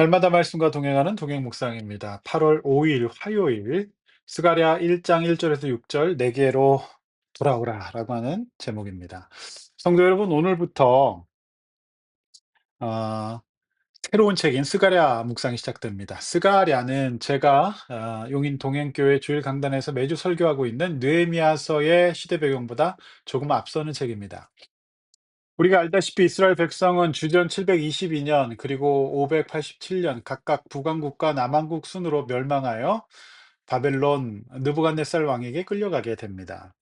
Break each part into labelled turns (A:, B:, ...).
A: 날마다 말씀과 동행하는 동행 묵상입니다. 8월 5일 화요일 스가랴 1장 1절에서 6절 내게로 돌아오라라고 하는 제목입니다. 성도 여러분 오늘부터 어, 새로운 책인 스가랴 묵상이 시작됩니다. 스가랴는 제가 어, 용인 동행교회 주일 강단에서 매주 설교하고 있는 느헤미야서의 시대 배경보다 조금 앞서는 책입니다. 우리가 알다시피 이스라엘 백성은 주전 722년 그리고 587년 각각 북왕국과 남왕국 순으로 멸망하여 바벨론 느부갓네살 왕에게 끌려가게 됩니다.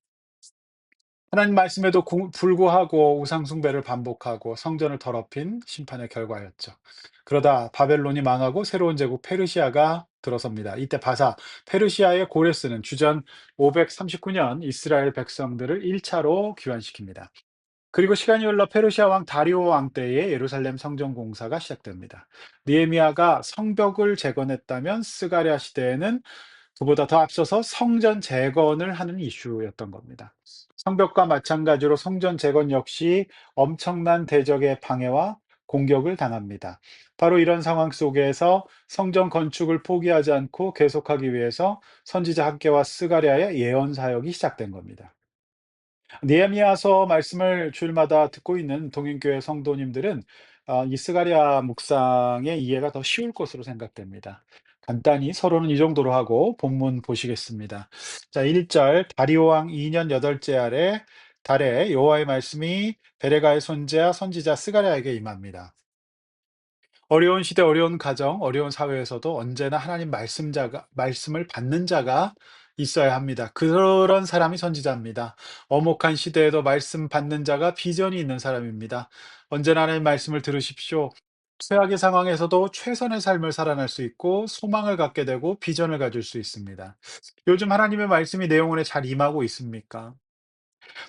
A: 하나님 말씀에도 고- 불구하고 우상 숭배를 반복하고 성전을 더럽힌 심판의 결과였죠. 그러다 바벨론이 망하고 새로운 제국 페르시아가 들어섭니다. 이때 바사 페르시아의 고레스는 주전 539년 이스라엘 백성들을 1차로 귀환시킵니다. 그리고 시간이 흘러 페르시아 왕 다리오 왕 때에 예루살렘 성전 공사가 시작됩니다. 느헤미야가 성벽을 재건했다면 스가랴 시대에는 그보다 더 앞서서 성전 재건을 하는 이슈였던 겁니다. 성벽과 마찬가지로 성전 재건 역시 엄청난 대적의 방해와 공격을 당합니다. 바로 이런 상황 속에서 성전 건축을 포기하지 않고 계속하기 위해서 선지자 학계와 스가랴의 예언 사역이 시작된 겁니다. 느헤미야서 말씀을 주일마다 듣고 있는 동행교회 성도님들은 어, 이 스가랴 묵상의 이해가 더 쉬울 것으로 생각됩니다. 간단히 서로는 이 정도로 하고 본문 보시겠습니다. 자, 1절 다리오 왕 2년 여덟째 아래 달에 여호와의 말씀이 베레가의 손자 선지자 스가랴에게 임합니다. 어려운 시대, 어려운 가정, 어려운 사회에서도 언제나 하나님 말씀자가, 말씀을 받는 자가 있어야 합니다. 그런 사람이 선지자입니다. 엄혹한 시대에도 말씀 받는 자가 비전이 있는 사람입니다. 언제나 하나님 말씀을 들으십시오. 최악의 상황에서도 최선의 삶을 살아날 수 있고 소망을 갖게 되고 비전을 가질 수 있습니다. 요즘 하나님의 말씀이 내 영혼에 잘 임하고 있습니까?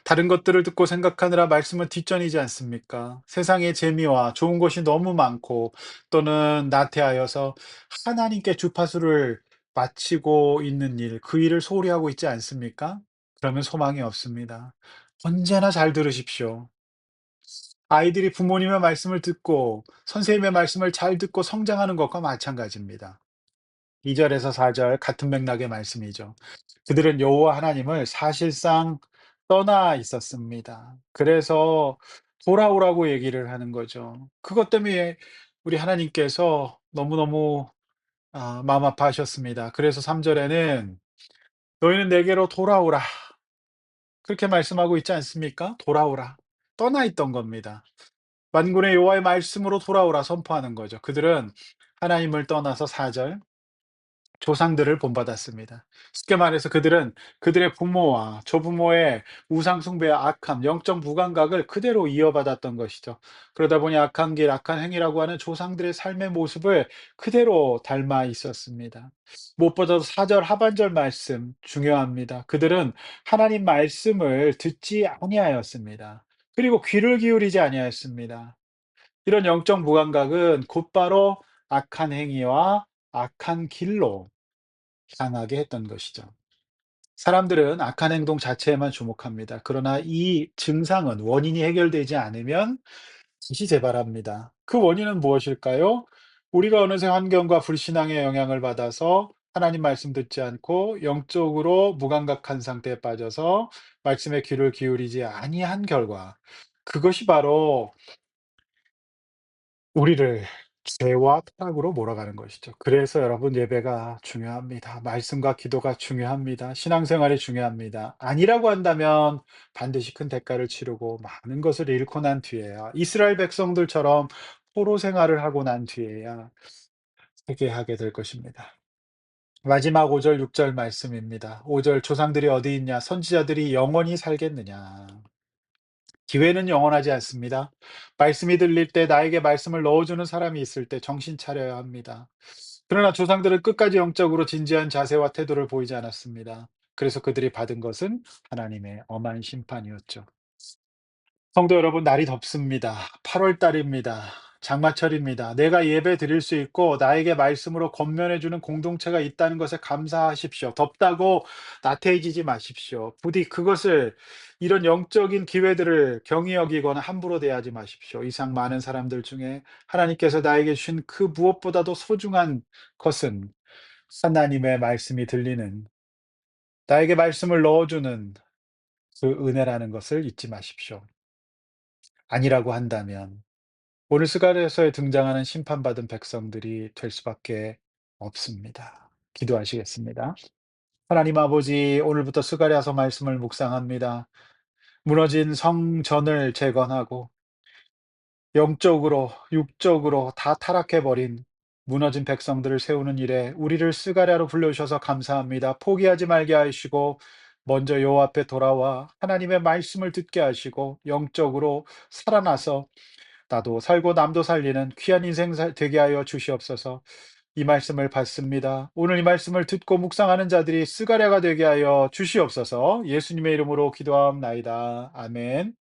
A: 다른 것들을 듣고 생각하느라 말씀은 뒷전이지 않습니까? 세상의 재미와 좋은 것이 너무 많고 또는 나태하여서 하나님께 주파수를 맞추고 있는 일, 그 일을 소홀히 하고 있지 않습니까? 그러면 소망이 없습니다. 언제나 잘 들으십시오. 아이들이 부모님의 말씀을 듣고 선생님의 말씀을 잘 듣고 성장하는 것과 마찬가지입니다. 2 절에서 4절 같은 맥락의 말씀이죠. 그들은 여호와 하나님을 사실상 떠나 있었습니다. 그래서 돌아오라고 얘기를 하는 거죠. 그것 때문에 우리 하나님께서 너무너무 아 마음 아파하셨습니다. 그래서 3 절에는 "너희는 내게로 돌아오라." 그렇게 말씀하고 있지 않습니까? 돌아오라. 떠나 있던 겁니다. 만군의 여호와의 말씀으로 돌아오라 선포하는 거죠. 그들은 하나님을 떠나서 4 절 조상들을 본받았습니다. 쉽게 말해서 그들은 그들의 부모와 조부모의 우상 숭배와 악함, 영적 무감각을 그대로 이어받았던 것이죠. 그러다 보니 악한 길, 악한 행위라고 하는 조상들의 삶의 모습을 그대로 닮아 있었습니다. 무엇보다도 4절 하반절 말씀 중요합니다. 그들은 하나님 말씀을 듣지 아니하였습니다. 그리고 귀를 기울이지 아니하였습니다. 이런 영적 무감각은 곧바로 악한 행위와 악한 길로 향하게 했던 것이죠. 사람들은 악한 행동 자체에만 주목합니다. 그러나 이 증상은 원인이 해결되지 않으면 다시 재발합니다. 그 원인은 무엇일까요? 우리가 어느새 환경과 불신앙의 영향을 받아서 하나님 말씀 듣지 않고 영적으로 무감각한 상태에 빠져서 말씀에 귀를 기울이지 아니한 결과 그것이 바로 우리를 죄와 타락으로 몰아가는 것이죠. 그래서 여러분 예배가 중요합니다. 말씀과 기도가 중요합니다. 신앙생활이 중요합니다. 아니라고 한다면 반드시 큰 대가를 치르고 많은 것을 잃고 난 뒤에야 이스라엘 백성들처럼 포로 생활을 하고 난 뒤에야 회개하게 될 것입니다. 마지막 5절 6절 말씀입니다. 5절 조상들이 어디 있냐 선지자들이 영원히 살겠느냐 기회는 영원하지 않습니다. 말씀이 들릴 때 나에게 말씀을 넣어주는 사람이 있을 때 정신 차려야 합니다. 그러나 조상들은 끝까지 영적으로 진지한 자세와 태도를 보이지 않았습니다. 그래서 그들이 받은 것은 하나님의 엄한 심판이었죠. 성도 여러분, 날이 덥습니다. 8월 달입니다. 장마철입니다. 내가 예배 드릴 수 있고 나에게 말씀으로 권면해 주는 공동체가 있다는 것에 감사하십시오. 덥다고 나태해지지 마십시오. 부디 그것을 이런 영적인 기회들을 경히 여기거나 함부로 대하지 마십시오. 이상 많은 사람들 중에 하나님께서 나에게 주신 그 무엇보다도 소중한 것은 하나님의 말씀이 들리는 나에게 말씀을 넣어주는 그 은혜라는 것을 잊지 마십시오. 아니라고 한다면 오늘 스가랴서에 등장하는 심판받은 백성들이 될 수밖에 없습니다. 기도하시겠습니다. 하나님 아버지, 오늘부터 스가랴서 말씀을 묵상합니다. 무너진 성전을 재건하고 영적으로, 육적으로 다 타락해버린 무너진 백성들을 세우는 일에 우리를 스가랴로 불러주셔서 감사합니다. 포기하지 말게 하시고 먼저 여호와 앞에 돌아와 하나님의 말씀을 듣게 하시고 영적으로 살아나서 나도 살고 남도 살리는 귀한 인생 살- 되게 하여 주시옵소서. 이 말씀을 받습니다. 오늘 이 말씀을 듣고 묵상하는 자들이 스가랴가 되게 하여 주시옵소서. 예수님의 이름으로 기도하옵나이다. 아멘.